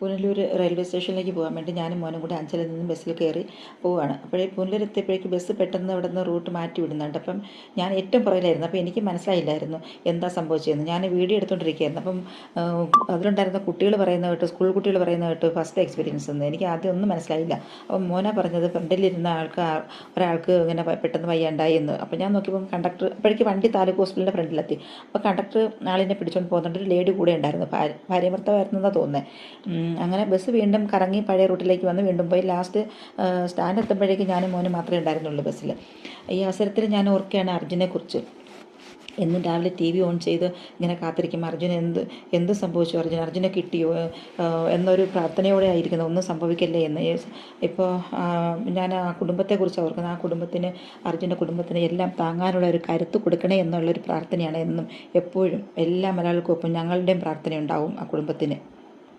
Punalur railway സ്റ്റേഷനിലേക്ക് പോകാൻ വേണ്ടി ഞാനും മോനും കൂടി അഞ്ചലിൽ നിന്നും ബസ്സിൽ കയറി പോവുകയാണ്. അപ്പോഴേ പുനലൂർ എത്തിയപ്പോഴേക്ക് ബസ് പെട്ടെന്ന് ഇവിടെ നിന്ന് റൂട്ട് മാറ്റി വിടുന്നുണ്ട്. അപ്പം ഞാൻ ഏറ്റവും പുറകിലായിരുന്നു. അപ്പോൾ എനിക്ക് മനസ്സിലായില്ലായിരുന്നു എന്താ സംഭവിച്ചതെന്ന്. ഞാൻ വീഡിയോ എടുത്തുകൊണ്ടിരിക്കുകയായിരുന്നു. അപ്പം അതിലുണ്ടായിരുന്ന കുട്ടികൾ പറയുന്ന കേട്ട് സ്കൂൾ കുട്ടികൾ പറയുന്ന കേട്ട് ഫസ്റ്റ് എക്സ്പീരിയൻസ് എന്ന്. എനിക്ക് ആദ്യം ഒന്നും മനസ്സിലായില്ല. അപ്പം മോന പറഞ്ഞത് ഫ്രണ്ടിലിരുന്ന ആൾക്ക് ഒരാൾക്ക് ഇങ്ങനെ പെട്ടെന്ന് വയ്യാണ്ടായി എന്ന്. അപ്പം ഞാൻ നോക്കിയപ്പം കണ്ടക്ടർ അപ്പോഴേക്ക് വണ്ടി താലൂക്ക് ഹോസ്പിറ്റലിന്റെ ഫ്രണ്ടിലെത്തി. അപ്പോൾ കണ്ടക്ടർ ആളിനെ പിടിച്ചുകൊണ്ട് പോകുന്നുണ്ട്. ഒരു ലേഡി കൂടെ ഉണ്ടായിരുന്നു. ഭാര്യ ഭാര്യമർത്തമായിരുന്നെന്നാണ് തോന്നുന്നത് അങ്ങനെ ബസ് വീണ്ടും കറങ്ങി പഴയ റൂട്ടിലേക്ക് വന്ന് വീണ്ടും പോയി ലാസ്റ്റ് സ്റ്റാൻഡ് എത്തുമ്പോഴേക്കും ഞാനും മോനും മാത്രമേ ഉണ്ടായിരുന്നുള്ളൂ ബസ്സിൽ ഈ അവസരത്തിൽ ഞാൻ ഓർക്കുകയാണ് അർജുനെക്കുറിച്ച് എന്നും രാവിലെ ടി വി ഓൺ ചെയ്ത് ഇങ്ങനെ കാത്തിരിക്കും. അർജുന എന്ത് എന്ത് സംഭവിച്ചു? അർജുന അർജുനെ കിട്ടിയോ? എന്നൊരു പ്രാർത്ഥനയോടെ ആയിരിക്കുന്നു. ഒന്നും സംഭവിക്കല്ലേ എന്ന്. ഇപ്പോൾ ഞാൻ ആ കുടുംബത്തെക്കുറിച്ച് ഓർക്കുന്നത് ആ കുടുംബത്തിന് അർജുന്റെ കുടുംബത്തിന് എല്ലാം താങ്ങാനുള്ള ഒരു കരുത്ത് കൊടുക്കണേ എന്നുള്ളൊരു പ്രാർത്ഥനയാണ് എന്നും എപ്പോഴും എല്ലാ മലയാളികൾക്കും ഒപ്പം ഞങ്ങളുടെയും പ്രാർത്ഥന ഉണ്ടാവും ആ കുടുംബത്തിന്.